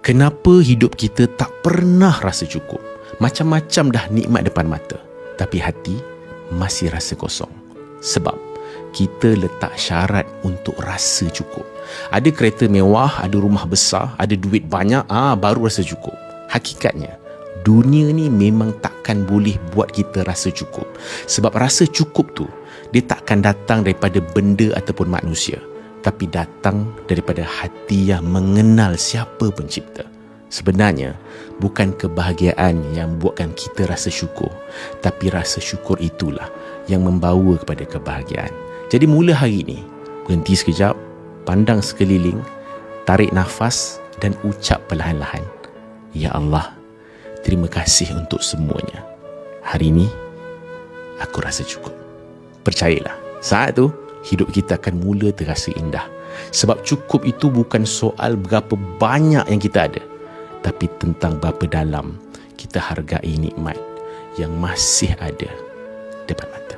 Kenapa hidup kita tak pernah rasa cukup? Macam-macam dah nikmat depan mata. Tapi hati masih rasa kosong. Sebab kita letak syarat untuk rasa cukup. Ada kereta mewah, ada rumah besar, ada duit banyak, ah baru rasa cukup. Hakikatnya, dunia ni memang takkan boleh buat kita rasa cukup. Sebab rasa cukup tu, dia takkan datang daripada benda ataupun manusia tapi datang daripada hati yang mengenal siapa pencipta. Sebenarnya, bukan kebahagiaan yang buatkan kita rasa syukur, tapi rasa syukur itulah yang membawa kepada kebahagiaan. Jadi mula hari ini, berhenti sekejap, pandang sekeliling, tarik nafas dan ucap perlahan-lahan. Ya Allah, terima kasih untuk semuanya. Hari ini, aku rasa cukup. Percayalah, saat tu hidup kita akan mula terasa indah. Sebab cukup itu bukan soal berapa banyak yang kita ada, tapi tentang berapa dalam kita hargai nikmat yang masih ada depan mata.